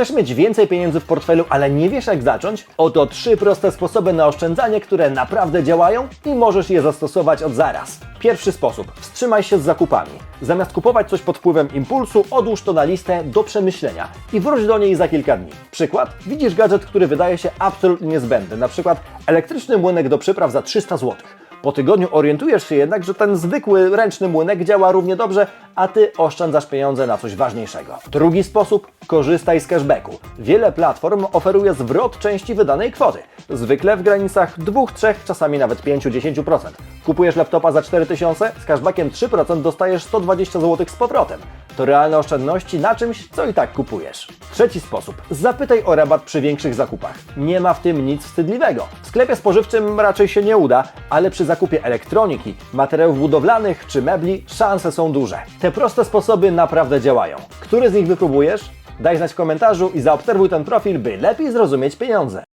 Chcesz mieć więcej pieniędzy w portfelu, ale nie wiesz jak zacząć? Oto trzy proste sposoby na oszczędzanie, które naprawdę działają i możesz je zastosować od zaraz. Pierwszy sposób. Wstrzymaj się z zakupami. Zamiast kupować coś pod wpływem impulsu, odłóż to na listę do przemyślenia i wróć do niej za kilka dni. Przykład. Widzisz gadżet, który wydaje się absolutnie niezbędny, na przykład elektryczny młynek do przypraw za 300 zł. Po tygodniu orientujesz się jednak, że ten zwykły ręczny młynek działa równie dobrze, a ty oszczędzasz pieniądze na coś ważniejszego. Drugi sposób korzystaj z cashbacku. Wiele platform oferuje zwrot części wydanej kwoty. Zwykle w granicach 2, 3, czasami nawet 5-10%. Kupujesz laptopa za 4000, z cashbackiem 3% dostajesz 120 zł z powrotem. To realne oszczędności na czymś, co i tak kupujesz. Trzeci sposób. Zapytaj o rabat przy większych zakupach. Nie ma w tym nic wstydliwego. W sklepie spożywczym raczej się nie uda, ale przy zakupie elektroniki, materiałów budowlanych czy mebli szanse są duże. Te proste sposoby naprawdę działają. Który z nich wypróbujesz? Daj znać w komentarzu i zaobserwuj ten profil, by lepiej zrozumieć pieniądze.